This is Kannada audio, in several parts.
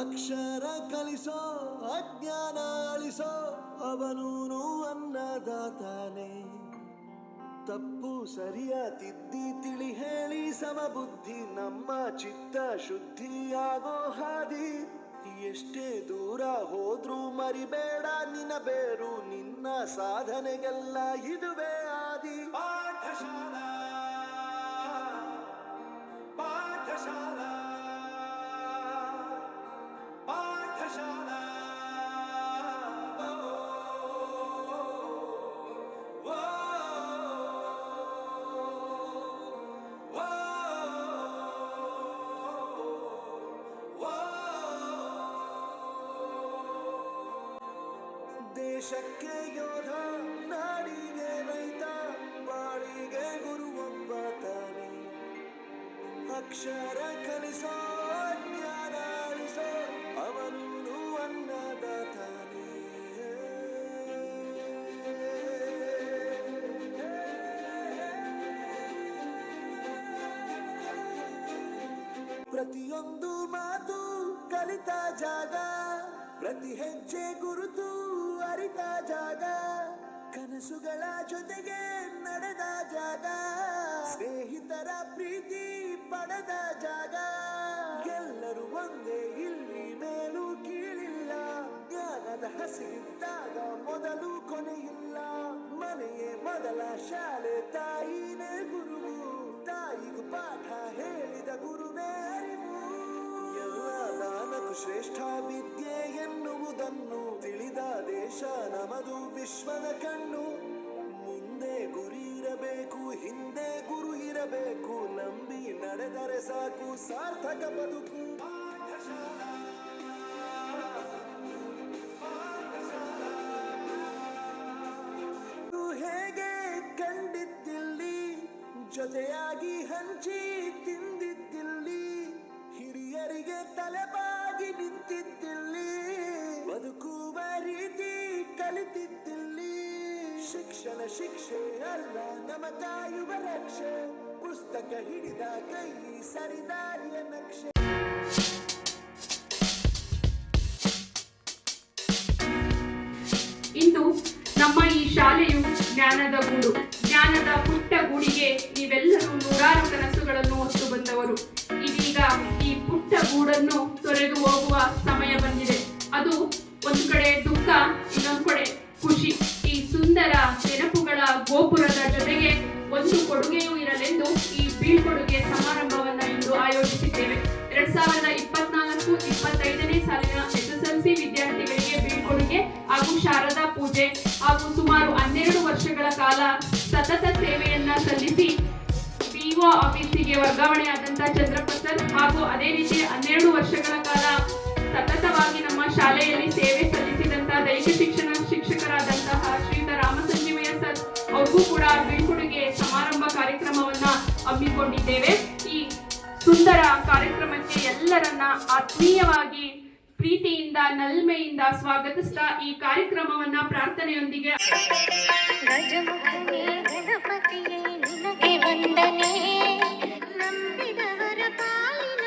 ಅಕ್ಷರ ಕಲಿಸೋ, ಅಜ್ಞಾನ ಅಳಿಸೋ ಅವನೂನು ಅನ್ನದಾತಾನೆ ತಪ್ಪು ಸರಿಯ ತಿದ್ದಿ ತಿಳಿ ಹೇಳಿ ಸಮಬುದ್ಧಿ ನಮ್ಮ ಚಿತ್ತ ಶುದ್ಧಿಯಾಗೋ ಹಾದಿ. ಎಷ್ಟೇ ದೂರ ಹೋದ್ರೂ ಮರಿಬೇಡ ನಿನ್ನ ಬೇರು ನಿನ್ನ ಸಾಧನೆಗೆಲ್ಲ ಇದುವೇ ಆದಿ. ಪಾಠಶಾಲಾ ಪಾಠಶಾಲಾ. ದೇಶಕ್ಕೆ ಯೋಧ ನಾಡಿಗೆ ರೈತ, ಬಾಳಿಗೆ ಗುರುವೊಬ್ಬ ತಾನೆ ಅಕ್ಷರ ಕಲಿಸೋ, ಜ್ಞಾನ ಅಳಿಸೋ ಅವನು ಅನ್ನದಾತಾನೆ ಪ್ರತಿಯೊಂದು ಮಾತು ಕಲಿತ ಜಾಗ, ಪ್ರತಿ ಹೆಜ್ಜೆ ಜಾಗ, ಕನಸುಗಳ ಜೊತೆಗೆ ನಡೆದ ಜಾಗ, ಸ್ನೇಹಿತರ ಪ್ರೀತಿ ಪಡೆದ ಜಾಗ. ಎಲ್ಲರೂ ಒಂದೇ, ಇಲ್ಲಿ ಮೇಲೂ ಕೀಳಿಲ್ಲ, ಜ್ಞಾನದ ಹಸಿರಿದ್ದಾಗ ಮೊದಲು ಕೊನೆಯಿಲ್ಲ. ಮನೆಯೇ ಮೊದಲ ಶಾಲೆ, ತಾಯಿನೇ ಗುರುವು, ತಾಯಿಗೂ ಪಾಠ ಹೇಳಿದ ಗುರುವೇ. ಶ್ರೇಷ್ಠ ವಿದ್ಯೆ ಎನ್ನುವುದನ್ನು ತಿಳಿದ ದೇಶ ನಮದು ವಿಶ್ವದ ಕಣ್ಣು. ಮುಂದೆ ಗುರಿ ಇರಬೇಕು, ಹಿಂದೆ ಗುರು ಇರಬೇಕು, ನಂಬಿ ನಡೆದರೆ ಸಾಕು ಸಾರ್ಥಕ ಬದುಕು. ಹೇಗೆ ಕಂಡಿದ್ದಿಲ್ಲಿ? ಜೊತೆಯಾಗಿ ಹಂಚಿ ತಿಂದಿದ್ದಿಲ್ಲಿ? ಹಿರಿಯರಿಗೆ ತಲೆಬಾಗಿ ರಕ್ಷೆ ಪುಸ್ತಕ ಹಿಡಿದ ಕೈ ಸರಿದಾರಿಯ ನಕ್ಷೆ ಇಂದು ನಮ್ಮ ಈ ಶಾಲೆಯು ಜ್ಞಾನದ ಗೂಡು. ಜ್ಞಾನದ ಪುಟ್ಟ ಗೂಡಿಗೆ ನೀವೆಲ್ಲರೂ ನೂರಾರು ಕನಸುಗಳನ್ನು ಹೊತ್ತು ಬಂದವರು. ಇದೀಗ ಈ ಪುಟ್ಟ ಗೂಡನ್ನು ತೊರೆದು ಹೋಗುವ ಸಮಯ ಬಂದಿದೆ. ಅದು ಒಂದು ಕಡೆ ದುಃಖ, ಇನ್ನೊಂದು ಕಡೆ ಖುಷಿ. ಈ ಸುಂದರ ನೆನಪುಗಳ ಒಂದು ಕೊಡುಗೆಯೂ ಇರಲೆಂದು ಈ ಬೀಳ್ಕೊಡುಗೆ ಸಮಾರಂಭವನ್ನು ಇಂದು ಆಯೋಜಿಸಿದ್ದೇವೆ. ಎರಡ್ ಸಾವಿರದ ಇಪ್ಪತ್ನಾಲ್ಕು ಇಪ್ಪತ್ತೈದನೇ ಸಾಲಿನ ಎಸ್ಎಸ್ಎಲ್ಸಿ ವಿದ್ಯಾರ್ಥಿಗಳಿಗೆ ಬೀಳ್ಕೊಡುಗೆ ಹಾಗೂ ಶಾರದಾ ಪೂಜೆ ಹಾಗೂ ಸುಮಾರು ಹನ್ನೆರಡು ವರ್ಷಗಳ ಕಾಲ ಸತತ ಸೇವೆಯನ್ನ ಸಲ್ಲಿಸಿ ಬಿಒ ಆಫೀಸಿಗೆ ವರ್ಗಾವಣೆಯಾದಂತ ಚಂದ್ರಪ್ಪ ಸರ್ ಹಾಗೂ ಅದೇ ರೀತಿ ಹನ್ನೆರಡು ವರ್ಷಗಳ ಕಾಲ ಸತತವಾಗಿ ನಮ್ಮ ಶಾಲೆಯಲ್ಲಿ ಸೇವೆ ಸಲ್ಲಿಸಿದಂತ ದೈಹಿಕ ಶಿಕ್ಷಣ ಶಿಕ್ಷಕರಾದಂತಹ ರಾಮಸಂಜೀವಯ್ಯ ಸರ್ ಅವ್ರಿಗೂ ಕೂಡ ಬೀಳ್ಕೊಡುಗೆ ಸಮಾರಂಭ ಕಾರ್ಯಕ್ರಮವನ್ನ ಹಮ್ಮಿಕೊಂಡಿದ್ದೇವೆ. ಈ ಸುಂದರ ಕಾರ್ಯಕ್ರಮಕ್ಕೆ ಎಲ್ಲರನ್ನ ಆತ್ಮೀಯವಾಗಿ ಪ್ರೀತಿಯಿಂದ, ನಲ್ಮೆಯಿಂದ ಸ್ವಾಗತಿಸ್ತಾ ಈ ಕಾರ್ಯಕ್ರಮವನ್ನ ಪ್ರಾರ್ಥನೆಯೊಂದಿಗೆ ನಂಬಿದವರ ಪಾಲಿನ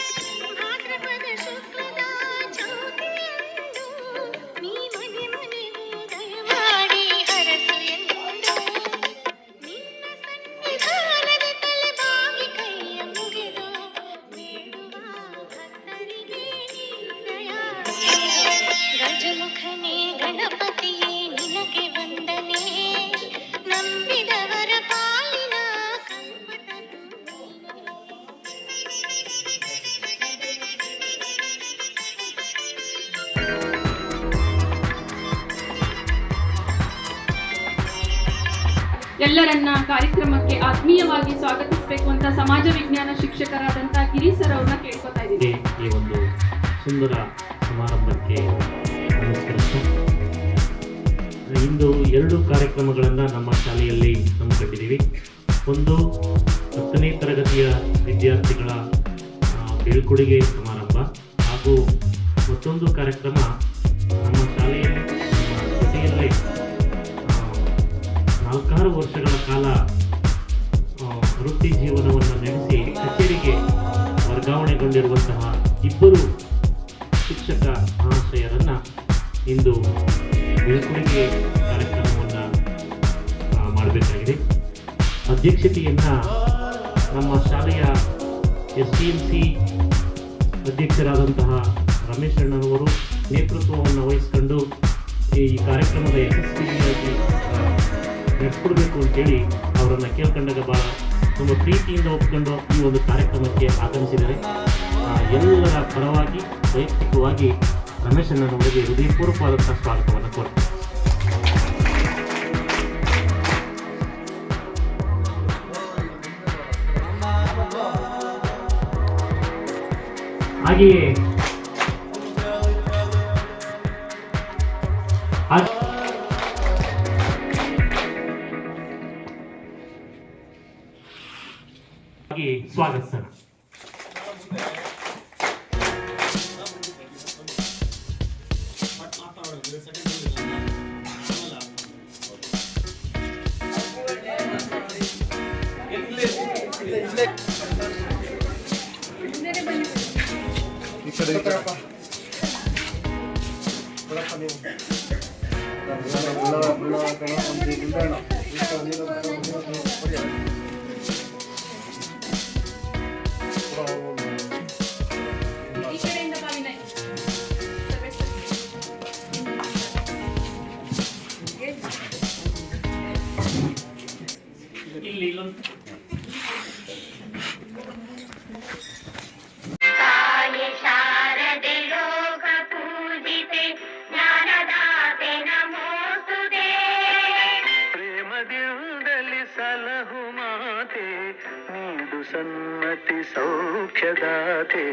ಎಲ್ಲರನ್ನ ಕಾರ್ಯಕ್ರಮಕ್ಕೆ ಆತ್ಮೀಯವಾಗಿ ಸ್ವಾಗತಿಸಬೇಕು ಅಂತ ಸಮಾಜ ವಿಜ್ಞಾನ ಶಿಕ್ಷಕರಾದಂತ ಗಿರಿ ಸರ್ ಅವ್ರನ್ನ ಕೇಳ್ಕೊತಾ ಇದ್ದೀನಿ. ಈ ಒಂದು ಸುಂದರ ಸಮಾರಂಭಕ್ಕೆ ಇಂದು ಎರಡು ಕಾರ್ಯಕ್ರಮಗಳನ್ನು ನಮ್ಮ ಶಾಲೆಯಲ್ಲಿ ಹಮ್ಮಿಕೊಂಡಿದ್ದೀವಿ. ಒಂದು ಹತ್ತನೇ ತರಗತಿಯ ವಿದ್ಯಾರ್ಥಿಗಳ ಬೀಳ್ಕೊಡುಗೆ ಸಮಾರಂಭ ಹಾಗೂ ಮತ್ತೊಂದು ಕಾರ್ಯಕ್ರಮ ನಮ್ಮ ಆರು ವರ್ಷಗಳ ಕಾಲ ವೃತ್ತಿ ಜೀವನವನ್ನು ನಡೆಸಿ ಕಚೇರಿಗೆ ವರ್ಗಾವಣೆಗೊಂಡಿರುವಂತಹ ಇಬ್ಬರು ಶಿಕ್ಷಕ ಮಹಾಶಯರನ್ನು ಇಂದು ಬೀಳ್ಕೊಡುಗೆ ಕಾರ್ಯಕ್ರಮವನ್ನು ಮಾಡಬೇಕಾಗಿದೆ. ಅಧ್ಯಕ್ಷತೆಯನ್ನು ನಮ್ಮ ಶಾಲೆಯ ಎಸ್ ಡಿ ಎಂ ಸಿ ಅಧ್ಯಕ್ಷರಾದಂತಹ ರಮೇಶ್ ಅಣ್ಣನವರು ನೇತೃತ್ವವನ್ನು ವಹಿಸಿಕೊಂಡು ಈ ಕಾರ್ಯಕ್ರಮದ ಯಶಸ್ವಿಯಾಗಿ ನಡೆಸ್ಕೊಡ್ಬೇಕು ಅಂತೇಳಿ ಅವರನ್ನು ಕೇಳ್ಕೊಂಡಾಗ ಭಾಳ ತುಂಬ ಪ್ರೀತಿಯಿಂದ ಒಪ್ಕೊಂಡು ಈ ಒಂದು ಕಾರ್ಯಕ್ರಮಕ್ಕೆ ಆಗಮಿಸಿದ್ದಾರೆ. ಎಲ್ಲರ ಪರವಾಗಿ, ವೈಯಕ್ತಿಕವಾಗಿ ರಮೇಶನ ಅವರಿಗೆ ಹೃದಯಪೂರ್ವಕವಾದಂಥ ಸ್ವಾಗತವನ್ನು ಕೊಡ್ತಾರೆ ಹಾಗೆಯೇ ನೀದು ಸನ್ಮತಿ ಸೌಖ್ಯದಾತೆ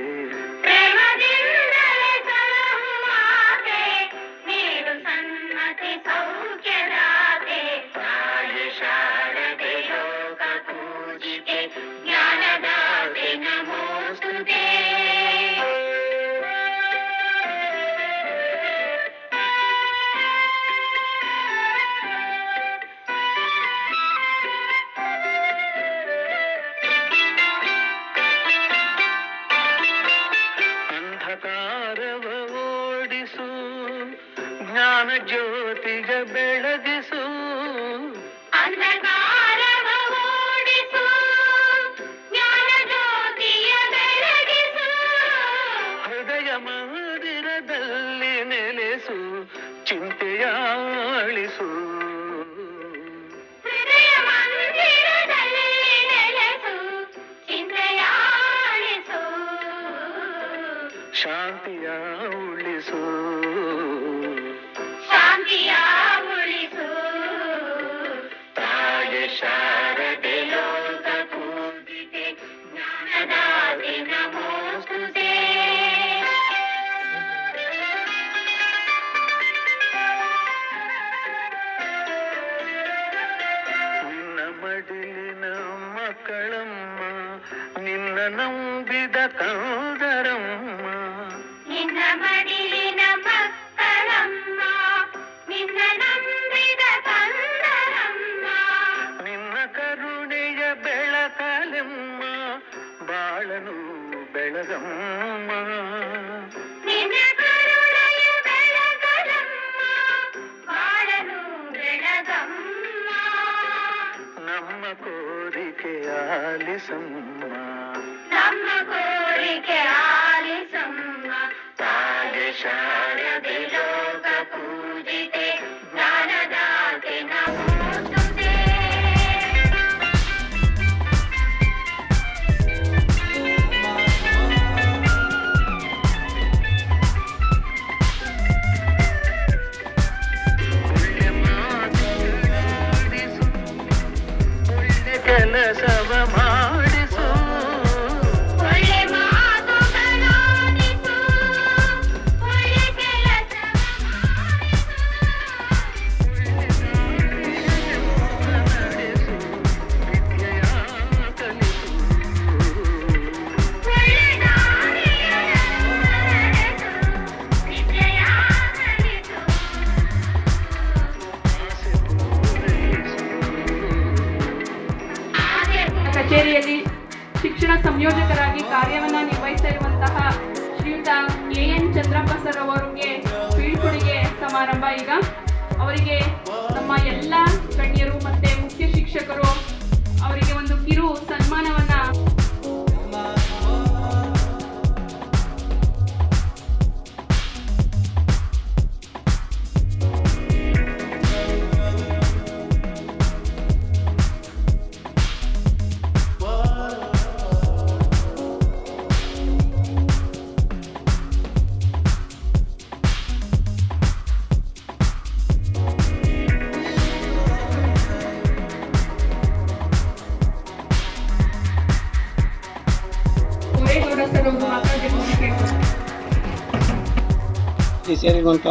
ಸೇರಿರುವಂಥ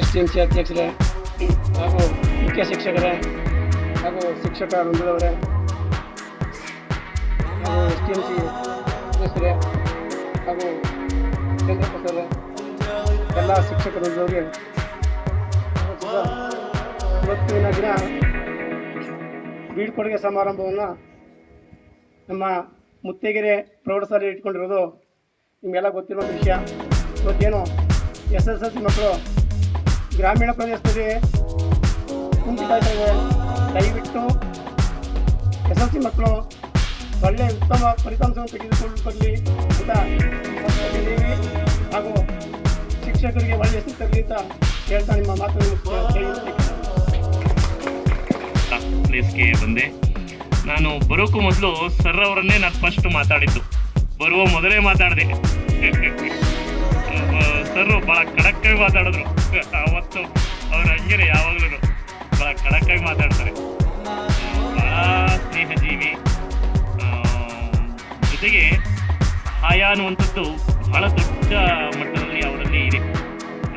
ಎಸ್ ಡಿ ಸಿ ಅಧ್ಯಕ್ಷರೇ ಹಾಗೂ ಮುಖ್ಯ ಶಿಕ್ಷಕರೇ ಹಾಗೂ ಶಿಕ್ಷಕ ವೃಂದದವರೇ ಹಾಗೂ ಎಸ್ ಟಿ ಎಂ ಸಿ ಸದಸ್ಯರೇ ಹಾಗೂ ಚಂದ್ರಪ್ಪ ಸರ್ ಎಲ್ಲ ಶಿಕ್ಷಕ ವೃಂದದವರಿಗೆ ಇವತ್ತಿನ ದಿನ ಬೀಳ್ಕೊಡುಗೆ ಸಮಾರಂಭವನ್ನು ನಮ್ಮ ಮುತ್ತೇಗೆರೆ ಪ್ರೌಢಶಾಲೆ ಇಟ್ಕೊಂಡಿರೋದು ನಿಮಗೆಲ್ಲ ಗೊತ್ತಿರುವಂಥ ವಿಷಯ. ಇವತ್ತೇನು ಎಸ್ ಎಸ್ ಎಲ್ ಸಿ ಮಕ್ಕಳು ಗ್ರಾಮೀಣ ಪ್ರದೇಶದಲ್ಲಿ ಕುಂಠಿತಾ ಇದ್ದಾರೆ ದಯವಿಟ್ಟು ಎಸ್ ಎಲ್ ಸಿ ಮಕ್ಕಳು ಒಳ್ಳೆಯ ಉತ್ತಮ ಫಲಿತಾಂಶವನ್ನು ತೆಗೆದುಕೊಂಡು ಬರಲಿ ಅಂತ ಹಾಗೂ ಶಿಕ್ಷಕರಿಗೆ ಒಳ್ಳೆಯ ಹೆಸರು ತರಲಿ ಅಂತ ಹೇಳ್ತಾ ನಿಮ್ಮ ಮಾತನ್ನು. ಪ್ಲೇಸ್ಗೆ ಬಂದೆ. ನಾನು ಬರೋಕ್ಕೂ ಮೊದಲು ಸರ್ ಅವರನ್ನೇ ನಾನು ಫಸ್ಟ್ ಮಾತಾಡಿದ್ದು. ಬರುವ ಮೊದಲೇ ಮಾತಾಡಿದೆ. ಸರ್ ಭಾಳ ಖಡಕ್ಕಾಗಿ ಮಾತಾಡಿದ್ರು. ಅವತ್ತು ಅವ್ರ ಹಂಗೇನೆ ಯಾವಾಗಲೂ. ಭಾಳ ಕಡಕ್ಕಾಗಿ ಮಾತಾಡ್ತಾರೆ. ಭಾಳ ಸ್ನೇಹಜೀವಿ ಜೊತೆಗೆ ಸಹಾಯ ಅನ್ನುವಂಥದ್ದು ಬಹಳ ದೊಡ್ಡ ಮಟ್ಟದಲ್ಲಿ ಅವರಲ್ಲಿ ಇದೆ.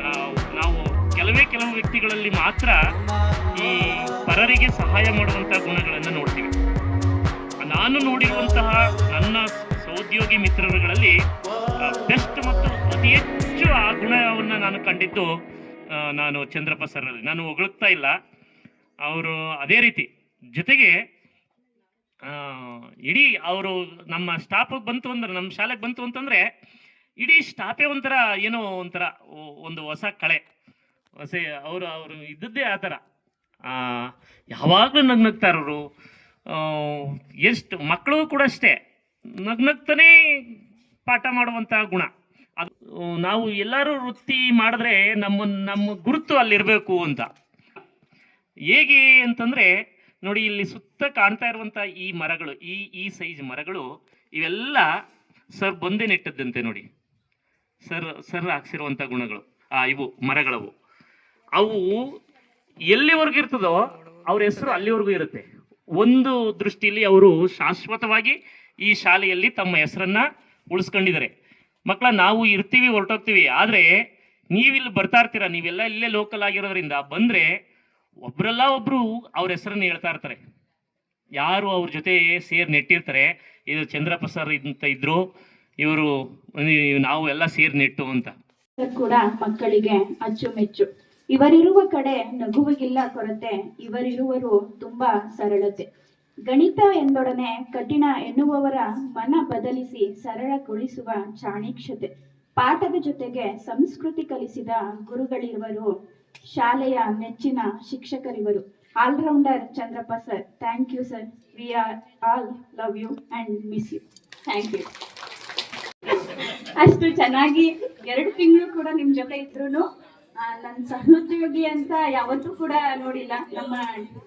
ನಾವು ನಾವು ಕೆಲವೇ ಕೆಲವು ವ್ಯಕ್ತಿಗಳಲ್ಲಿ ಮಾತ್ರ ಈ ಪರರಿಗೆ ಸಹಾಯ ಮಾಡುವಂಥ ಗುಣಗಳನ್ನು ನೋಡ್ತೀವಿ. ನಾನು ನೋಡಿರುವಂತಹ ನನ್ನ ಸಹೋದ್ಯೋಗಿ ಮಿತ್ರರುಗಳಲ್ಲಿ ಬೆಸ್ಟ್ ಮತ್ತು ಅತಿ ಹೆಚ್ಚು ಆ ಗುಣವನ್ನು ನಾನು ಕಂಡಿದ್ದು ನಾನು ಚಂದ್ರಪ್ಪ ಸರಲ್ಲಿ ನಾನು ಹೊಗಳುತ್ತಾ ಇಲ್ಲ. ಅವರು ಅದೇ ರೀತಿ ಜೊತೆಗೆ ಇಡೀ ಅವರು ನಮ್ಮ ಸ್ಟಾಫಿಗೆ ಬಂತು ಅಂದ್ರೆ, ನಮ್ಮ ಶಾಲೆಗೆ ಬಂತು ಅಂತಂದ್ರೆ, ಇಡೀ ಸ್ಟಾಫೇ ಒಂಥರ ಏನೋ ಒಂಥರ ಒಂದು ಹೊಸ ಕಳೆ. ಹೊಸ ಅವರು ಅವರು ಇದ್ದದ್ದೇ ಆ ಥರ. ಯಾವಾಗಲೂ ನಗ್ನಗ್ತಾರವರು ಎಷ್ಟು ಮಕ್ಕಳು ಕೂಡ ಅಷ್ಟೇ, ನಗ್ನಗ್ತಾನೇ ಪಾಠ ಮಾಡುವಂಥ ಗುಣ. ಅದು, ನಾವು ಎಲ್ಲರೂ ವೃತ್ತಿ ಮಾಡಿದ್ರೆ ನಮ್ಮ ನಮ್ಮ ಗುರುತು ಅಲ್ಲಿರಬೇಕು ಅಂತ. ಹೇಗೆ ಅಂತಂದ್ರೆ, ನೋಡಿ ಇಲ್ಲಿ ಸುತ್ತ ಕಾಣ್ತಾ ಇರುವಂತ ಈ ಮರಗಳು, ಈ ಈ ಸೈಜ್ ಮರಗಳು, ಇವೆಲ್ಲ ಸರ್ ಬಂದೆ ನೆಟ್ಟದ್ದಂತೆ ನೋಡಿ. ಸರ್ ಸರ್ ಹಾಕ್ಸಿರುವಂತ ಗುಣಗಳು, ಆ ಇವು ಮರಗಳವು. ಅವು ಎಲ್ಲಿವರೆಗೂ ಇರ್ತದೋ, ಅವ್ರ ಹೆಸರು ಅಲ್ಲಿವರೆಗೂ ಇರುತ್ತೆ. ಒಂದು ದೃಷ್ಟಿಯಲ್ಲಿ ಅವರು ಶಾಶ್ವತವಾಗಿ ಈ ಶಾಲೆಯಲ್ಲಿ ತಮ್ಮ ಹೆಸರನ್ನ ಉಳಿಸ್ಕೊಂಡಿದ್ದಾರೆ. ಮಕ್ಕಳ ನಾವು ಇರ್ತೀವಿ, ಹೊರಟೋಗ್ತೀವಿ. ಆದರೆ, ನೀವಿಲ್ಲಿ ಬರ್ತಾ ಇರ್ತೀರ? ನೀವೆಲ್ಲ ಇಲ್ಲೇ ಲೋಕಲ್ ಆಗಿರೋದ್ರಿಂದ ಬಂದ್ರೆ, ಒಬ್ರಲ್ಲ ಒಬ್ರು ಅವ್ರ ಹೆಸರನ್ನ ಹೇಳ್ತಾ ಇರ್ತಾರೆ. ಯಾರು ಅವ್ರ ಜೊತೆ ಸೇರ್ ನೆಟ್ಟಿರ್ತಾರೆ. ಇದು ಚಂದ್ರಪ್ಪ ಸರ್ ಅಂತ ಇದ್ರು, ಇವರು, ನಾವು ಎಲ್ಲ ಸೇರ್ ನೆಟ್ಟು ಅಂತ. ಕೂಡ ಮಕ್ಕಳಿಗೆ ಅಚ್ಚುಮೆಚ್ಚು. ಇವರಿರುವ ಕಡೆ ನಗುವಿಗಿಲ್ಲ ಕೊರತೆ, ಇವರಿರುವರು ತುಂಬಾ ಸರಳತೆ. ಗಣಿತ ಎಂದೊಡನೆ ಕಠಿಣ ಎನ್ನುವವರ ಮನ ಬದಲಿಸಿ ಸರಳಗೊಳಿಸುವ ಚಾಣಿಕ್ಷತೆ. ಪಾಠದ ಜೊತೆಗೆ ಸಂಸ್ಕೃತಿ ಕಲಿಸಿದ ಗುರುಗಳಿರುವರು. ಶಾಲೆಯ ನೆಚ್ಚಿನ ಶಿಕ್ಷಕರಿವರು. Allrounder Chandrappa sir. Thank you sir. We are all love you and miss you. Thank you. ಅಷ್ಟು ಚೆನ್ನಾಗಿ ಎರಡು ತಿಂಗಳು ಕೂಡ ನಿಮ್ಮ ಜೊತೆ ಇದ್ರು ನನ್ನ ಸಹೋದ್ಯೋಗಿ ಅಂತ ಯಾವತ್ತೂ ಕೂಡ ನೋಡಿಲ್ಲ. ನಮ್ಮ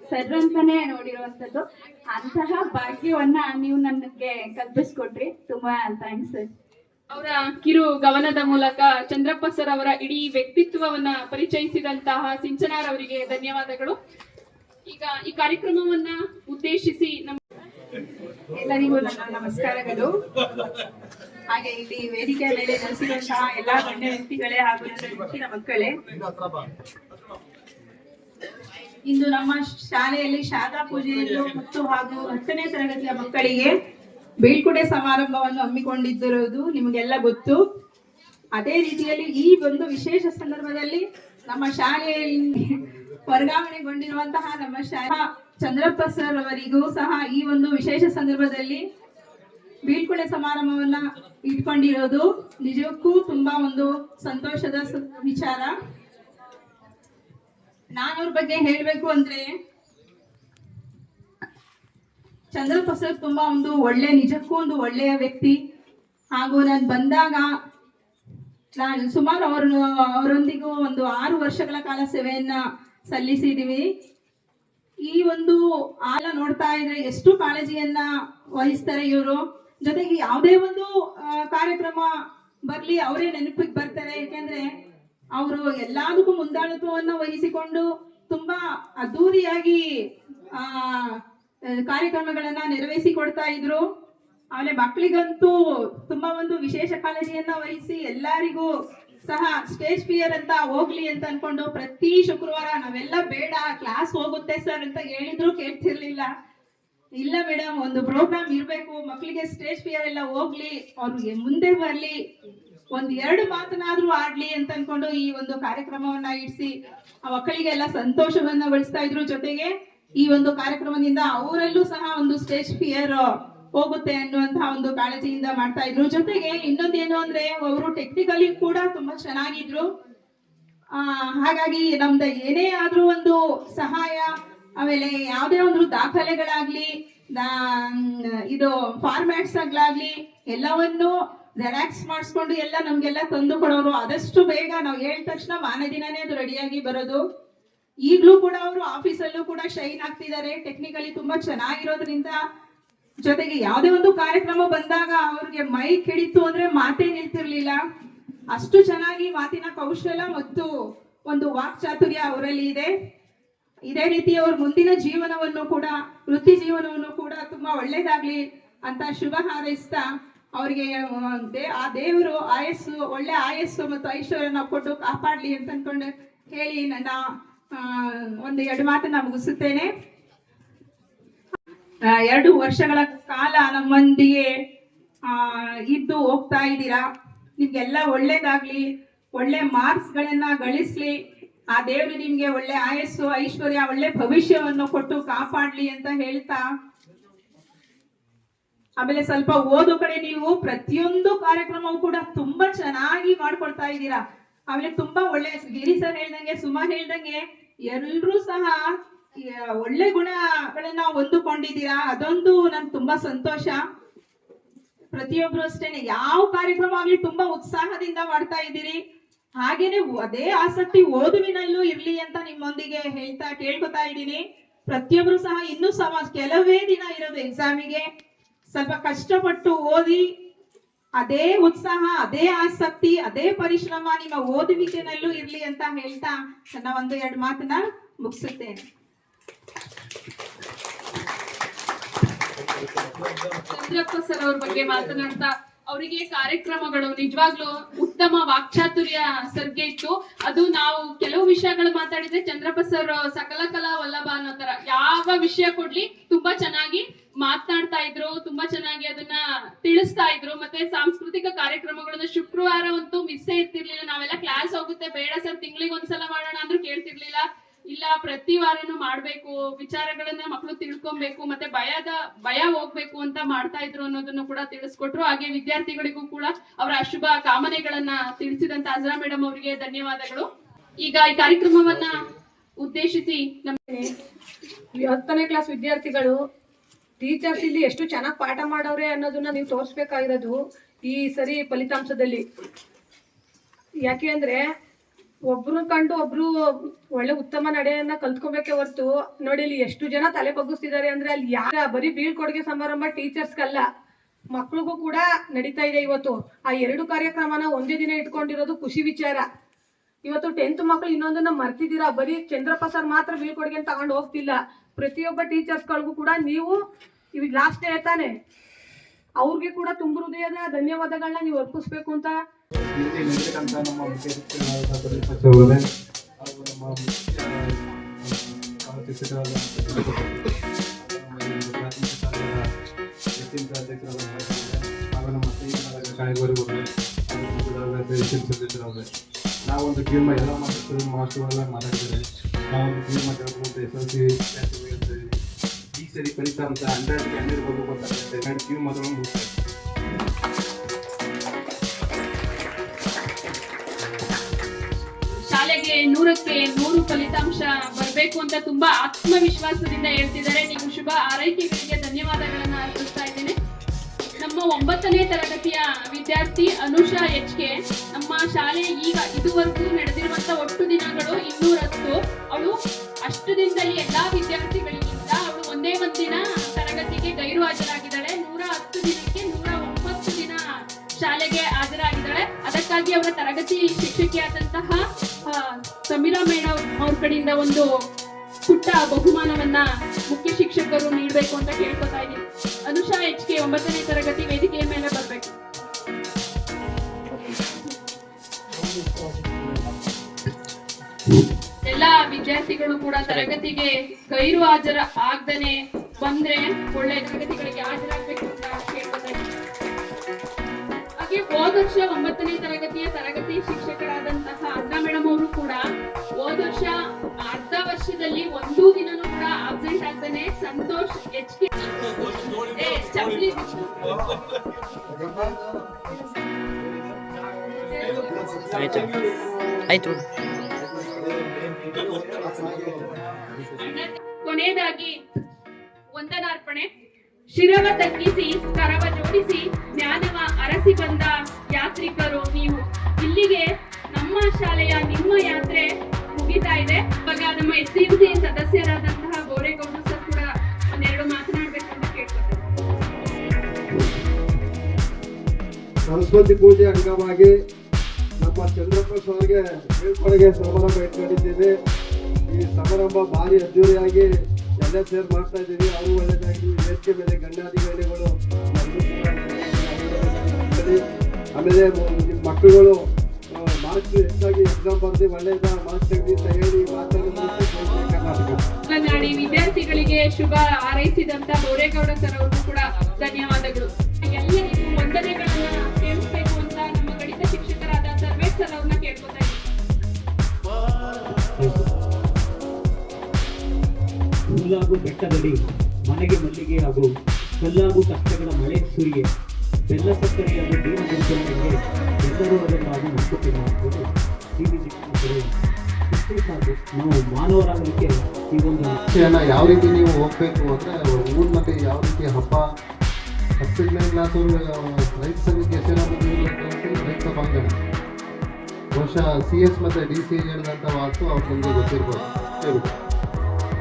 ಸರ್ ಅಂತಾನೆ ನೋಡಿರುವಂತದ್ದು. ಅಂತಹ ಭಾಗ್ಯವನ್ನ ನೀವು ನನಗೆ ಕಲ್ಪಿಸ್ಕೊಟ್ರಿ. ತುಂಬಾ ಥ್ಯಾಂಕ್ಸ್ ಸರ್ ಅವರ ಕಿರು ಗಮನದ ಮೂಲಕ ಚಂದ್ರಪ್ಪ ಸರ್ ಅವರ ಇಡೀ ವ್ಯಕ್ತಿತ್ವವನ್ನ ಪರಿಚಯಿಸಿದಂತಹ ಸಿಂಚನಾರ್ ಅವರಿಗೆ ಧನ್ಯವಾದಗಳು. ಈಗ ಈ ಕಾರ್ಯಕ್ರಮವನ್ನ ಉದ್ದೇಶಿಸಿ ನಮ್ಮ ಎಲ್ಲರಿಗೂ ನನ್ನ ನಮಸ್ಕಾರಗಳು. ಹಾಗೆ ಇಲ್ಲಿ ವೇದಿಕೆಯ ಮೇಲೆ ನೆಲೆಸಿರುವಂತಹ ಎಲ್ಲಾ ಗಣ್ಯ ವ್ಯಕ್ತಿಗಳೇ ಹಾಗೂ ನೆಚ್ಚಿನ ಮಕ್ಕಳೇ. ಇಂದು ನಮ್ಮ ಶಾಲೆಯಲ್ಲಿ ಶಾರದಾ ಪೂಜೆಯನ್ನು ಮತ್ತು ಹಾಗೂ ಹತ್ತನೇ ತರಗತಿಯ ಮಕ್ಕಳಿಗೆ ಬೀಳ್ಕೊಡೆ ಸಮಾರಂಭವನ್ನು ಹಮ್ಮಿಕೊಂಡಿದ್ದಿರುವುದು ನಿಮಗೆಲ್ಲ ಗೊತ್ತು. ಅದೇ ರೀತಿಯಲ್ಲಿ ಈ ಒಂದು ವಿಶೇಷ ಸಂದರ್ಭದಲ್ಲಿ ನಮ್ಮ ಶಾಲೆಯಲ್ಲಿ ವರ್ಗಾವಣೆಗೊಂಡಿರುವಂತಹ ನಮ್ಮ ಶಾಲಾ ಚಂದ್ರಪ್ಪ ಸರ್ ಅವರಿಗೂ ಸಹ ಈ ಒಂದು ವಿಶೇಷ ಸಂದರ್ಭದಲ್ಲಿ ಬೀಳ್ಕೊಳ್ಳೆ ಸಮಾರಂಭವನ್ನ ಇಟ್ಕೊಂಡಿರೋದು ನಿಜಕ್ಕೂ ತುಂಬಾ ಒಂದು ಸಂತೋಷದ ವಿಚಾರ. ನಾನು ಅವ್ರ ಬಗ್ಗೆ ಹೇಳ್ಬೇಕು ಅಂದ್ರೆ ಚಂದ್ರಪ್ಪ ಸರ್ ತುಂಬಾ ಒಂದು ಒಳ್ಳೆ, ನಿಜಕ್ಕೂ ಒಂದು ಒಳ್ಳೆಯ ವ್ಯಕ್ತಿ. ಹಾಗೂ ನಾನು ಬಂದಾಗ ನಾನು ಸುಮಾರು ಅವರು ಅವರೊಂದಿಗೂ ಒಂದು ಆರು ವರ್ಷಗಳ ಕಾಲ ಸೇವೆಯನ್ನ ಸಲ್ಲಿಸಿದೀವಿ. ಈ ಒಂದು ಆಲ ನೋಡ್ತಾ ಇದ್ರೆ ಎಷ್ಟು ಕಾಳಜಿಯನ್ನ ವಹಿಸ್ತಾರೆ ಇವರು. ಜೊತೆಗೆ ಯಾವುದೇ ಒಂದು ಕಾರ್ಯಕ್ರಮ ಬರ್ಲಿ ಅವರೇ ನೆನಪಿಗೆ ಬರ್ತಾರೆ. ಯಾಕೆಂದ್ರೆ ಅವರು ಎಲ್ಲದಕ್ಕೂ ಮುಂದಾಳತ್ವವನ್ನು ವಹಿಸಿಕೊಂಡು ತುಂಬಾ ಅದ್ದೂರಿಯಾಗಿ, ಆ, ಕಾರ್ಯಕ್ರಮಗಳನ್ನ ನೆರವೇರಿಸಿಕೊಡ್ತಾ ಇದ್ರು. ಆಮೇಲೆ ಮಕ್ಕಳಿಗಂತೂ ತುಂಬಾ ಒಂದು ವಿಶೇಷ ಕಾಳಜಿಯನ್ನ ವಹಿಸಿ ಎಲ್ಲರಿಗೂ ಸಹ ಸ್ಟೇಜ್ ಫಿಯರ್ ಅಂತ ಹೋಗ್ಲಿ ಅಂತ ಅನ್ಕೊಂಡು ಪ್ರತಿ ಶುಕ್ರವಾರ ನಾವೆಲ್ಲ ಬೇಡ ಕ್ಲಾಸ್ ಹೋಗುತ್ತೆ ಸರ್ ಅಂತ ಹೇಳಿದ್ರು ಕೇಳ್ತಿರ್ಲಿಲ್ಲ. ಇಲ್ಲ ಮೇಡಮ್ ಒಂದು ಪ್ರೋಗ್ರಾಮ್ ಇರ್ಬೇಕು ಮಕ್ಕಳಿಗೆ ಸ್ಟೇಜ್ ಫಿಯರ್ ಎಲ್ಲ ಹೋಗ್ಲಿ, ಅವ್ರಿಗೆ ಮುಂದೆ ಬರ್ಲಿ, ಒಂದ್ ಎರಡು ಮಾತನಾದ್ರೂ ಆಡ್ಲಿ ಅಂತ ಅನ್ಕೊಂಡು ಈ ಒಂದು ಕಾರ್ಯಕ್ರಮವನ್ನ ಇಡಿಸಿ, ಆ ಮಕ್ಕಳಿಗೆಲ್ಲ ಸಂತೋಷವನ್ನ ಬಳಸ್ತಾ ಇದ್ರು ಜೊತೆಗೆ ಈ ಒಂದು ಕಾರ್ಯಕ್ರಮದಿಂದ ಅವರಲ್ಲೂ ಸಹ ಒಂದು ಸ್ಟೇಜ್ ಫಿಯರ್ ಹೋಗುತ್ತೆ ಅನ್ನುವಂತಹ ಒಂದು ಕಾಳಜಿಯಿಂದ ಮಾಡ್ತಾ ಇದ್ರು. ಜೊತೆಗೆ ಇನ್ನೊಂದೇನು ಅಂದ್ರೆ ಅವರು ಟೆಕ್ನಿಕಲಿ ಕೂಡ ತುಂಬಾ ಚೆನ್ನಾಗಿದ್ರು. ಆ, ಹಾಗಾಗಿ ನಮ್ದು ಏನೇ ಆದ್ರೂ ಒಂದು ಸಹಾಯ, ಆಮೇಲೆ ಯಾವುದೇ ಒಂದು ದಾಖಲೆಗಳಾಗ್ಲಿ ಇದು ಫಾರ್ಮ್ಯಾಟ್ಸ್ ಆಗ್ಲಾಗ್ಲಿ, ಎಲ್ಲವನ್ನು ಜೆರಾಕ್ಸ್ ಮಾಡಿಸ್ಕೊಂಡು ಎಲ್ಲ ನಮ್ಗೆಲ್ಲ ತಂದು ಕೊಡೋರು. ಆದಷ್ಟು ಬೇಗ ನಾವು ಹೇಳಿದ ತಕ್ಷಣ ಮಾನ ದಿನನೇ ಅದು ರೆಡಿಯಾಗಿ ಬರೋದು. ಈಗಲೂ ಕೂಡ ಅವರು ಆಫೀಸಲ್ಲೂ ಕೂಡ ಶೈನ್ ಆಗ್ತಿದ್ದಾರೆ. ಟೆಕ್ನಿಕಲಿ ತುಂಬಾ ಚೆನ್ನಾಗಿರೋದ್ರಿಂದ ಜೊತೆಗೆ ಯಾವುದೇ ಒಂದು ಕಾರ್ಯಕ್ರಮ ಬಂದಾಗ ಅವ್ರಿಗೆ ಮೈಕ್ ಹಿಡಿತು ಅಂದ್ರೆ ಮಾತೇ ನಿಲ್ತಿರ್ಲಿಲ್ಲ. ಅಷ್ಟು ಚೆನ್ನಾಗಿ ಮಾತಿನ ಕೌಶಲ ಮತ್ತು ಒಂದು ವಾಕ್ಚಾತುರ್ಯ ಅವರಲ್ಲಿ ಇದೆ. ಇದೇ ರೀತಿ ಅವ್ರ ಮುಂದಿನ ಜೀವನವನ್ನು ಕೂಡ, ವೃತ್ತಿ ಜೀವನವನ್ನು ಕೂಡ ತುಂಬಾ ಒಳ್ಳೇದಾಗ್ಲಿ ಅಂತ ಶುಭ ಹಾರೈಸ್ತಾ ಅವರಿಗೆ, ಆ ದೇವರು ಆಯಸ್ಸು, ಒಳ್ಳೆ ಆಯಸ್ಸು ಮತ್ತು ಐಶ್ವರ್ಯನ ಕೊಟ್ಟು ಕಾಪಾಡ್ಲಿ ಅಂತ ಅನ್ಕೊಂಡು ಹೇಳಿ ನನ್ನ ಒಂದು ಎರಡು ಮಾತನ್ನ ಮುಗಿಸುತ್ತೇನೆ. ಎರಡು ವರ್ಷಗಳ ಕಾಲ ನಮ್ಮೊಂದಿಗೆ ಇದ್ದು ಹೋಗ್ತಾ ಇದ್ದೀರಾ? ನಿಮ್ಗೆಲ್ಲ ಒಳ್ಳೇದಾಗ್ಲಿ, ಒಳ್ಳೆ ಮಾರ್ಕ್ಸ್ ಗಳನ್ನ ಗಳಿಸ್ಲಿ. ಆ ದೇವರು ನಿಮ್ಗೆ ಒಳ್ಳೆ ಆಯಸ್ಸು, ಐಶ್ವರ್ಯ, ಒಳ್ಳೆ ಭವಿಷ್ಯವನ್ನು ಕೊಟ್ಟು ಕಾಪಾಡ್ಲಿ ಅಂತ ಹೇಳ್ತಾ. ಆಮೇಲೆ ಸ್ವಲ್ಪ ಓದು ಕಡೆ ನೀವು ಪ್ರತಿಯೊಂದು ಕಾರ್ಯಕ್ರಮವೂ ಕೂಡ ತುಂಬಾ ಚೆನ್ನಾಗಿ ಮಾಡ್ಕೊಡ್ತಾ ಇದ್ದೀರಾ. ಆಮೇಲೆ ತುಂಬಾ ಒಳ್ಳೆ, ಗಿರಿ ಸರ್ ಹೇಳ್ದಂಗೆ, ಸುಮಾ ಹೇಳ್ದಂಗೆ, ಎಲ್ರೂ ಸಹ ಒಳ್ಳೆ ಗುಣಗಳನ್ನ ಹೊಂದಿಕೊಂಡಿದ್ದೀರಾ ಅದೊಂದು ನನ್ ತುಂಬಾ ಸಂತೋಷ. ಪ್ರತಿಯೊಬ್ರು ಅಷ್ಟೇನೆ, ಯಾವ ಕಾರ್ಯಕ್ರಮ ಆಗ್ಲಿ ತುಂಬಾ ಉತ್ಸಾಹದಿಂದ ಮಾಡ್ತಾ ಇದ್ದೀರಿ. ಹಾಗೇನೆ ಅದೇ ಆಸಕ್ತಿ ಓದುವಿನಲ್ಲೂ ಇರ್ಲಿ ಅಂತ ನಿಮ್ಮೊಂದಿಗೆ ಹೇಳ್ತಾ, ಕೇಳ್ಕೊತಾ ಇದ್ದೀನಿ. ಪ್ರತಿಯೊಬ್ರು ಸಹ ಇನ್ನೂ ಸಮ, ಕೆಲವೇ ದಿನ ಇರೋದು ಎಕ್ಸಾಮಿಗೆ ಸ್ವಲ್ಪ ಕಷ್ಟಪಟ್ಟು ಓದಿ, ಅದೇ ಉತ್ಸಾಹ, ಅದೇ ಆಸಕ್ತಿ, ಅದೇ ಪರಿಶ್ರಮ ನಿಮ್ಮ ಓದುವಿಕೆನಲ್ಲೂ ಇರ್ಲಿ ಅಂತ ಹೇಳ್ತಾ, ನನ್ನ ಒಂದು ಎರಡು ಮಾತನ್ನ ಮುಗಿಸುತ್ತೇನೆ. ಚಂದ್ರಪ್ಪ ಸರ್ ಅವ್ರ ಬಗ್ಗೆ ಮಾತನಾಡ್ತಾ ಅವರಿಗೆ ಕಾರ್ಯಕ್ರಮಗಳು ನಿಜವಾಗ್ಲೂ ಉತ್ತಮ ವಾಕ್ಚಾತುರ್ಯ ಸರ್ಗೆ ಇತ್ತು. ಅದು ನಾವು ಕೆಲವು ವಿಷಯಗಳು ಮಾತಾಡಿದ್ರೆ ಚಂದ್ರಪ್ಪ ಸರ್ ಸಕಲ ಕಲಾ ವಲ್ಲಭ ಅನ್ನೋ ತರ. ಯಾವ ವಿಷಯ ಕೊಡ್ಲಿ ತುಂಬಾ ಚೆನ್ನಾಗಿ ಮಾತನಾಡ್ತಾ ಇದ್ರು, ತುಂಬಾ ಚೆನ್ನಾಗಿ ಅದನ್ನ ತಿಳಿಸ್ತಾ ಇದ್ರು. ಮತ್ತೆ ಸಾಂಸ್ಕೃತಿಕ ಕಾರ್ಯಕ್ರಮಗಳನ್ನ ಶುಕ್ರವಾರ ಅಂತೂ ಮಿಸ್ಸೇ ಇರ್ತಿರ್ಲಿಲ್ಲ. ನಾವೆಲ್ಲ ಕ್ಲಾಸ್ ಹೋಗುತ್ತೆ, ಬೇಡ ಸರ್ ತಿಂಗಳಿಗೆ ಒಂದ್ಸಲ ಮಾಡೋಣ ಅಂದ್ರೂ ಕೇಳ್ತಿರ್ಲಿಲ್ಲ. ಇಲ್ಲ, ಪ್ರತಿ ವಾರನು ಮಾಡ್ಬೇಕು, ವಿಚಾರಗಳನ್ನ ಮಕ್ಕಳು ತಿಳ್ಕೊಬೇಕು, ಮತ್ತೆ ಭಯದ, ಭಯ ಹೋಗ್ಬೇಕು ಅಂತ ಮಾಡ್ತಾ ಇದ್ರು ಅನ್ನೋದನ್ನು ಕೂಡ ತಿಳಿಸ್ಕೊಟ್ರು. ಹಾಗೆ ವಿದ್ಯಾರ್ಥಿಗಳಿಗೂ ಕೂಡ ಅವರ ಅಶುಭ ಕಾಮನೆಗಳನ್ನ ತಿಳಿಸಿದಂತ ಅಜ್ರಾ ಮೇಡಮ್ ಅವರಿಗೆ ಧನ್ಯವಾದಗಳು. ಈಗ ಈ ಕಾರ್ಯಕ್ರಮವನ್ನ ಉದ್ದೇಶಿಸಿ ನಮ್ಮ ಹತ್ತನೇ ಕ್ಲಾಸ್ ವಿದ್ಯಾರ್ಥಿಗಳು ಟೀಚರ್ಸ್ ಇಲ್ಲಿ ಎಷ್ಟು ಚೆನ್ನಾಗಿ ಪಾಠ ಮಾಡವ್ರೆ ಅನ್ನೋದನ್ನ ನೀವು ತೋರಿಸ್ಬೇಕಾಗಿರೋದು ಈ ಸರಿ ಫಲಿತಾಂಶದಲ್ಲಿ. ಯಾಕೆ ಅಂದ್ರೆ ಒಬ್ರು ಕಂಡು ಒಬ್ರು ಒಳ್ಳೆ ಉತ್ತಮ ನಡೆಯನ್ನ ಕಲ್ತ್ಕೋಬೇಕೆ ಹೊರ್ತು, ನೋಡಿ ಇಲ್ಲಿ ಎಷ್ಟು ಜನ ತಲೆ ಬಗ್ಗಿಸ್ತಿದ್ದಾರೆ ಅಂದ್ರೆ ಅಲ್ಲಿ ಯಾರ ಬರೀ ಬೀಳ್ಕೊಡುಗೆ ಸಮಾರಂಭ ಟೀಚರ್ಸ್ಗಲ್ಲ, ಮಕ್ಳಿಗೂ ಕೂಡ ನಡೀತಾ ಇದೆ ಇವತ್ತು. ಆ ಎರಡು ಕಾರ್ಯಕ್ರಮನ ಒಂದೇ ದಿನ ಇಟ್ಕೊಂಡಿರೋದು ಖುಷಿ ವಿಚಾರ. ಇವತ್ತು ಟೆಂತ್ ಮಕ್ಳು ಇನ್ನೊಂದನ್ನ ಮರ್ತಿದ್ದೀರಾ? ಬರೀ ಚಂದ್ರಪ್ಪ ಸರ್ ಮಾತ್ರ ಬೀಳ್ಕೊಡುಗೆ ತಗೊಂಡು ಹೋಗ್ತಿಲ್ಲ. ಪ್ರತಿಯೊಬ್ಬ ಟೀಚರ್ಸ್ಗಳಿಗೂ ಕೂಡ ನೀವು ಇವಾಗ ಲಾಸ್ಟ್ ಡೇ ತಾನೆ. ಅವ್ರಿಗೆ ಕೂಡ ತುಂಬ ಹೃದಯದ ಧನ್ಯವಾದಗಳನ್ನ ನೀವು ಅರ್ಪಿಸ್ಬೇಕು ಅಂತ ಇಲ್ಲಿ ನಿಲ್ತಕ್ಕಂಥ ನಮ್ಮ ಮುಖ್ಯಸ್ಥರಾದ ಸಚಿವರೇ ಹಾಗೂ ನಮ್ಮ ಆ, ಶಿಕ್ಷಕರಾದ ನಮ್ಮ ಈ ಪ್ರಾಥಮಿಕ ಶಾಲೆಯ ಎಸ್ಎಂಸಿ ಅಧ್ಯಕ್ಷರಾದ ಮಹೇಶ್ ಹಾಗೂ ನಮ್ಮ ಸ್ನೇಹಿತರಾದ ಕಾಯಗೋರಿಗೂ ಸದಸ್ಯರಾದ ನಾವೊಂದು ಟೀಮ್ ಎಲ್ಲ ಮಾಸ್ಟರ್ ಮಾಸ್ಟರ್ಗಳೆಲ್ಲ ಮಾತಾಡಿದ್ದಾರೆ ನಾವೊಂದು ಟೀಮ್ ಮಾತಾಡ್ಬೋದು ಎಸ್ ಎಲ್ ಸಿ ಈ ಸರಿ ಫಲಿತಾಂಶ ಹಂಡ್ರೆಡ್ ಹಂಡ್ರೆಡ್ ಹೋಗ್ಬೇಕು ಅಂತ ಹಂಡ್ರೆಡ್ ಟೀಮ್ ಮಾತ್ರ ಶಾಲೆಗೆ ನೂರಕ್ಕೆ ನೂರು ಫಲಿತಾಂಶ ಬರಬೇಕು ಅಂತ ತುಂಬಾ ಆತ್ಮವಿಶ್ವಾಸದಿಂದ ಹೇಳ್ತಿದ್ದಾರೆ. ನೀವು ಶುಭ ಆರೈಕೆಗಳಿಗೆ ಧನ್ಯವಾದಗಳನ್ನ ಅರ್ಪಿಸ್ತಾ ಇದ್ದೇನೆ. ನಮ್ಮ ಒಂಬತ್ತನೇ ತರಗತಿಯ ವಿದ್ಯಾರ್ಥಿ ಅನುಷಾ ಎಚ್ ಕೆ ನಮ್ಮ ಶಾಲೆ ಈಗ ಇದುವರೆಗೂ ನಡೆದಿರುವಂತ ಒಟ್ಟು ದಿನಗಳು ಇನ್ನೂರತ್ತು. ಅವಳು ಅಷ್ಟು ದಿನದಲ್ಲಿ ಎಲ್ಲಾ ವಿದ್ಯಾರ್ಥಿಗಳಿಗಿಂತ ಅವಳು ಒಂದೇ ಒಂದಿನ ತರಗತಿಗೆ ಗೈರು ಹಾಜರಾಗಿದ್ದಾಳೆ ನೂರ ಹತ್ತು ದಿನಕ್ಕೆ ನೂರ ಒಂಬತ್ತು ದಿನ ಶಾಲೆಗೆ ಹಾಜರಾಗಿದ್ದಾಳೆ. ಅದಕ್ಕಾಗಿ ಅವರ ತರಗತಿ ಶಿಕ್ಷಕಿಯಾದಂತಹ ಸಮೀರಾ ಮೇಡಮ್ ಅವ್ರ ಕಡೆಯಿಂದ ಒಂದು ಪುಟ್ಟ ಬಹುಮಾನವನ್ನ ಮುಖ್ಯ ಶಿಕ್ಷಕರು ನೀಡಬೇಕು ಅಂತ ಕೇಳ್ಕೊತಾ ಇದ್ದೀನಿ. ಅನುಷಾ ಎಚ್ ಕೆ ಒಂಬತ್ತನೇ ತರಗತಿ ವೇದಿಕೆಯ ಮೇಲೆ ಬರಬೇಕು. ಎಲ್ಲ ವಿದ್ಯಾರ್ಥಿಗಳು ಕೂಡ ತರಗತಿಗೆ ಗೈರು ಹಾಜರ ಆಗ್ದನೆ ಬಂದ್ರೆ ಒಳ್ಳೆ ತರಗತಿಗಳಿಗೆ ಹಾಜರಾಗಬೇಕು ಅಂತ ಕೇಳ್ಕೊತಾ ಇದ್ದೀನಿ. ಹಾಗೆ ಹೋದ ವರ್ಷ ಒಂಬತ್ತನೇ ತರಗತಿಯ ತರಗತಿ ಅರ್ಧ ಮೇಡಮ್ ಅವರು ಕೂಡ ಹೋದ ವರ್ಷ ಅರ್ಧ ವರ್ಷದಲ್ಲಿ ಒಂದು ದಿನನೂ ಕೂಡ ಆಬ್ಸೆಂಟ್ ಆಗ್ತಾನೆ. Santosh H K. ಆಯ್ತು. ಕೊನೆಯದಾಗಿ ವಂದನಾರ್ಪಣೆ. ಶಿರವ ತಗ್ಗಿಸಿ ಕರವ ಜೋಡಿಸಿ ಜ್ಞಾನವ ಅರಸಿ ಬಂದ ಯಾತ್ರಿಕರು ನೀವು. ಇಲ್ಲಿಗೆ ನಮ್ಮ ಶಾಲೆಯ ನಿಮ್ಮ ಯಾತ್ರೆ ಮುಗಿತಾ ಇದೆ. ಇವಾಗ ನಮ್ಮ ಎಸ್ ಎಂ ಸಿ ಸದಸ್ಯರಾದಂತಹ ಗೋರೇಗೌಡರು ಸರ್ ಕೂಡ ಒಂದೆರಡು ಮಾತನಾಡ್ಬೇಕು ಅಂತ ಸರಸ್ವತಿ ಪೂಜೆ ಅಂಗವಾಗಿ ನಮ್ಮ ಚಂದ್ರಪ್ಪ ಸರ್ಗೆ ಬೀಳ್ಕೊಡುಗೆ ಸಮಾರಂಭ ಇಟ್ಕೊಂಡಿದ್ದೀವಿ. ಈ ಸಮಾರಂಭ ಭಾರಿ ಅದ್ದೂರಿಯಾಗಿ ಎಲ್ಲ ಸೇರ್ ಮಾಡ್ತಾ ಇದ್ದೀವಿ. ಅವರು ಒಳ್ಳೆಯದಾಗಿ ವೇದಿಕೆ ಗಣ್ಯಾಧಿಕಾರಿಗಳು ಎಲ್ಲರೂ ಆಮೇಲೆ ನಿಮ್ಮ ಮಕ್ಕಳುಗಳು ಮಾರ್ಕ್ಸ್ ಹೆಚ್ಚಾಗಿ ಎಕ್ಸಾಮ್ ಬರೆದು ಒಳ್ಳೆಯದ ಮಾರ್ಕ್ಸ್ ತೆಗೆದು ಹೇಳಿ ಮಾತಾಡೋದು ಕರ್ನಾಟಕ. ವಿದ್ಯಾರ್ಥಿಗಳಿಗೆ ಶುಭ ಹಾರೈಸಿದಂತ ಬೋರೇಗೌಡ ಸರ್ ಅವರು ಕೂಡ ಧನ್ಯವಾದಗಳು. ಎಲ್ಲರಿಗೂ ವಂದನೆಗಳನ್ನ ಸೇರಿಸಬೇಕು ಅಂತ ನಮ್ಮ ಗಣಿತ ಶಿಕ್ಷಕರಾದ ಸರ್ವೇಶ್ ಸರ್ ಅವ್ರನ್ನ ಕೇಳ್ಕೊತಾ ಇದ್ದೀನಿ. ಹುಲ್ಲಾಗು ಬೆಟ್ಟದಡಿ ಮನೆಗೆ ಮಲ್ಲಿಗೆ ಹಾಗೂ ಕಲ್ಲಾಗು ಕಷ್ಟಗಳ ಮಳೆ ಸುರಿಗೆ ಬೆಲ್ಲ ದೀನ ಗುರುತುಗಳಿಗೆ ಎಲ್ಲರೂ ಅದಕ್ಕಾಗಿ ಮುಕ್ತಿ ಮಾಡುವುದು ಇಷ್ಟೇ ಸಾಕು ನಾವು ಮಾನವರಾಗಲಿಕ್ಕೆ ಈ ಒಂದು ಶಿಕ್ಷಣ ಯಾವ ರೀತಿ ನೀವು ಹೋಗ್ಬೇಕು ಅಂದರೆ ಮತ್ತೆ ಯಾವ ರೀತಿ ಹಬ್ಬ ಹತ್ತನೇ ಕ್ಲಾಸ್ ರೈತ ಸಂಘಕ್ಕೆ ಸೇರೋದು ರೈತ ಸಭಾಂಗಣ ಬಹುಶಃ ಸಿ ಎಸ್ ಮತ್ತೆ ಡಿ ಸಿ ಹೇಳಿದಂಥ ಮಾತು ಅವ್ರು ನಿಮಗೆ ಗೊತ್ತಿರ್ಬೋದು ಹೇಳಿ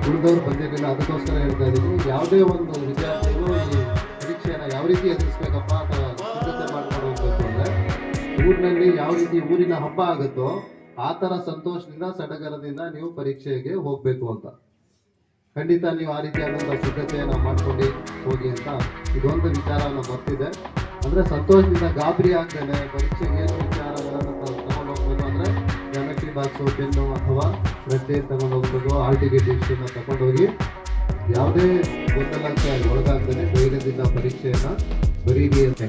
ಉಳಿದವ್ರು ಬಂದಿರಲಿಲ್ಲ ಅದಕ್ಕೋಸ್ಕರ ಹೇಳ್ತಾ ಇದ್ದೀನಿ ಯಾವುದೇ ಒಂದು ವಿದ್ಯಾರ್ಥಿಗಳು ಈ ಪರೀಕ್ಷೆಯನ್ನು ಯಾವ ರೀತಿ ಎದುರಿಸ್ಬೇಕಪ್ಪ ಊರಿನಲ್ಲಿ ಯಾವ ರೀತಿ ಊರಿನ ಹಬ್ಬ ಆಗುತ್ತೋ ಆ ಥರ ಸಂತೋಷದಿಂದ, ಸಡಗರದಿಂದ ನೀವು ಪರೀಕ್ಷೆಗೆ ಹೋಗಬೇಕು ಅಂತ. ಖಂಡಿತ ನೀವು ಆ ರೀತಿಯಾದಂಥ ಸಿದ್ಧತೆಯನ್ನು ಮಾಡ್ಕೊಂಡು ಹೋಗಿ ಅಂತ ಇದೊಂದು ವಿಚಾರವನ್ನು ಬರ್ತಿದೆ. ಅಂದರೆ ಸಂತೋಷದಿಂದ ಗಾಬರಿ ಆಗ್ತೇನೆ ಪರೀಕ್ಷೆಗೆ ಏನು ವಿಚಾರಗಳನ್ನು ತಗೊಂಡು ಹೋಗ್ಬೋದು ಅಂದರೆ ಜಾಮೆಟ್ರಿ ಬಾಕ್ಸು ಪೆನ್ನು ಅಥವಾ ರಸ್ತೆ ತಗೊಂಡು ಹೋಗ್ಬೋದು ಟಿ ಟಿಕೆಟ್ ಇಷ್ಟನ್ನು ತಗೊಂಡು ಹೋಗಿ ಯಾವುದೇ ಗೊಂದಲಕ್ಕೆ ಒಳಗಾಗ್ತದೆ ಧೈರ್ಯದಿಂದ ಪರೀಕ್ಷೆಯನ್ನು ಬರೀರಿ ಅಂತ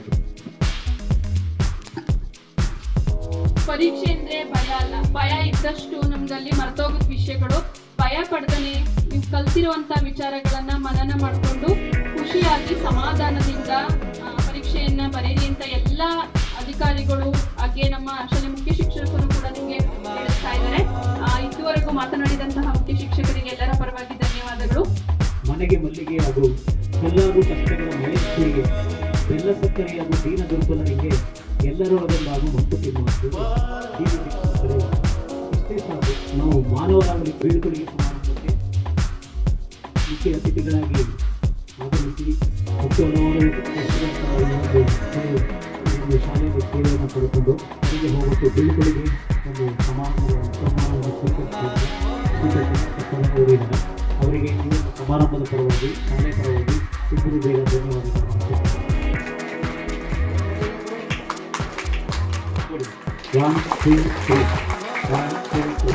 ಪರೀಕ್ಷೆ ಅಂದ್ರೆ ಭಯ ಅಲ್ಲ. ಭಯ ಇದ್ದಷ್ಟು ನಮ್ದಲ್ಲಿ ಮರ್ತೋಗದ ವಿಷಯಗಳು. ಭಯ ಪಡ್ದನೆ ನೀವು ಕಲ್ತಿರುವಂತ ವಿಚಾರಗಳನ್ನ ಮನನ ಮಾಡ್ಕೊಂಡು ಖುಷಿಯಾಗಿ ಸಮಾಧಾನದಿಂದ ಪರೀಕ್ಷೆಯನ್ನ ಬರೀರಿ ಅಂತ ಎಲ್ಲಾ ಅಧಿಕಾರಿಗಳು, ಹಾಗೆ ನಮ್ಮ ಶಾಲೆ ಮುಖ್ಯ ಶಿಕ್ಷಕರು ಕೂಡ ನಿಮಗೆ ಹೇಳ್ತಾ ಇದ್ದಾರೆ. ಇದುವರೆಗೂ ಮಾತನಾಡಿದಂತಹ ಮುಖ್ಯ ಶಿಕ್ಷಕರಿಗೆ ಎಲ್ಲರ ಪರವಾಗಿ ಧನ್ಯವಾದಗಳು. ಮನೆಗೆ ಮಲ್ಲಿಗೆ ಹಾಗೂ ಎಲ್ಲರೂ ಕಷ್ಟಗಳ ಎಲ್ಲ ಬೆಲ್ಲ ಸಕ್ಕರೆಯಾಗು ದೀನ ದುರ್ಬಲರಿಗೆ ಎಲ್ಲರೂ ಅದನ್ನು ನಾವು ಟಿವಿ ಶಿಕ್ಷಕರು ಇಷ್ಟೇ ಸಾಕು. ನಾವು ಮಾನವರಾಗಲಿ ಬೀಳ್ಕೊಡುಗೆ ಸಮಾರಂಭಕ್ಕೆ ಮುಖ್ಯ ಅತಿಥಿಗಳಾಗಿ ಆಗಮಿಸಿ ಮತ್ತು ಒಂದು ಶಾಲೆಯಲ್ಲಿ ಸೇವೆಯನ್ನು ಪಡೆದುಕೊಂಡು ಅಲ್ಲಿಗೆ ಹೋಗೋಕ್ಕೆ ಬೀಳ್ಕೊಡುಗೆ ಒಂದು ಸಮಾರಂಭದ ಸಮಾರಂಭದ ಅವರಿಗೆ ಸಮಾರಂಭದ ಪರವಾಗಿ ಶಾಲೆ ಪರವಾಗಿ ಇಬ್ಬರು ಬೇಗ ಧನ್ಯವಾದಗಳು one two three one two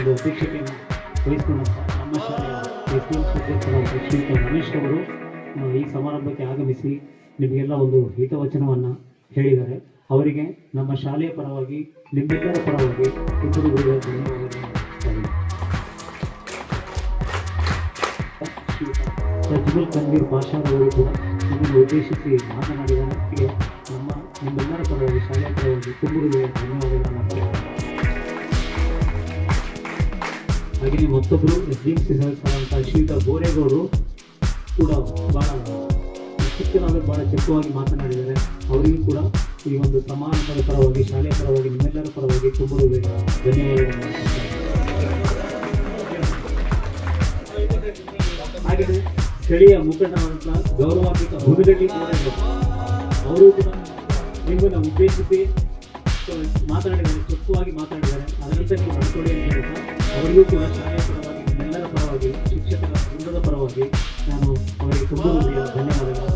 ಒಂದು ಶಿಕ್ಷಕಿಯನ್ನು ವಹಿಸಿಕೊಂಡಂಥ ನಮ್ಮ ಶಾಲೆಯ ಎಸ್ ಎಂ ಸುದ್ದಿರ್ತರಾದ ಶ್ರೀಯುತ ರಮೇಶ್ ಅವರು ಆ, ಈ ಸಮಾರಂಭಕ್ಕೆ ಆಗಮಿಸಿ ನಿಮಗೆಲ್ಲ ಒಂದು ಹಿತವಚನವನ್ನು ಹೇಳಿದ್ದಾರೆ ಅವರಿಗೆ ನಮ್ಮ ಶಾಲೆಯ ಪರವಾಗಿ ನಿಮ್ಮೆಲ್ಲರ ಪರವಾಗಿ ಇಬ್ಬರು ಪಾಷಾರವರು ಕೂಡ ನಿಮ್ಮನ್ನು ಉದ್ದೇಶಿಸಿ ಮಾತನಾಡಿದ ಮಟ್ಟಿಗೆ ನಮ್ಮ ನಿಮ್ಮೆಲ್ಲರ ಪರವಾಗಿ ಶಾಲೆಯ ಪರವಾಗಿ ತುಂಬುರುವೆ ಧನ್ಯವಾದಗಳನ್ನು ಹಾಗೆ ಹಾಗೆಯೇ ಮತ್ತೊಬ್ಬರು ಎಸ್ ಡಿ ಸಿ ಸದಸ್ಯರಾದಂಥ ಕೂಡ ಭಾಳ ಶಿಕ್ಷಣವಾಗಿ ಭಾಳ ಚಕ್ಕವಾಗಿ ಮಾತನಾಡಿದ್ದಾರೆ ಅವರಿಗೂ ಕೂಡ ಈ ಒಂದು ಸಮಾರಂಭದ ಪರವಾಗಿ, ಶಾಲೆಯ ಪರವಾಗಿ, ನಿಮ್ಮೆಲ್ಲರ ಪರವಾಗಿ ತುಂಬುರುವೆ ಧನ್ಯವಾದಗಳನ್ನು. ಹಾಗೆಯೇ ಸ್ಥಳೀಯ ಮುಖಂಡರಾದಂಥ ಗೌರವಾನ್ವಿತ ಹುಡುಗಡ್ಡಿ ಕೂಡ. ಅವರು ಕೂಡ ನಿಮ್ಮನ್ನು ಉದ್ದೇಶಿಸಿ ಮಾತನಾಡಿದ್ದಾರೆ ಚೊಕ್ಕವಾಗಿ ಮಾತನಾಡಿದ್ದಾರೆ. ಅದರಂತೆ ನೀವು ನಡ್ಕೊಳ್ಳಿ ಅಂತ ಹೇಳ್ತಾ ಅವರಿಗೂ ಕೂಡ ಶಾಲೆಯ ಪರವಾಗಿ, ಎಲ್ಲರ ಪರವಾಗಿ, ಶಿಕ್ಷಕರ ವೃಂದದ ಪರವಾಗಿ ನಾನು ಅವರಿಗೆ ತುಂಬ ಧನ್ಯವಾದ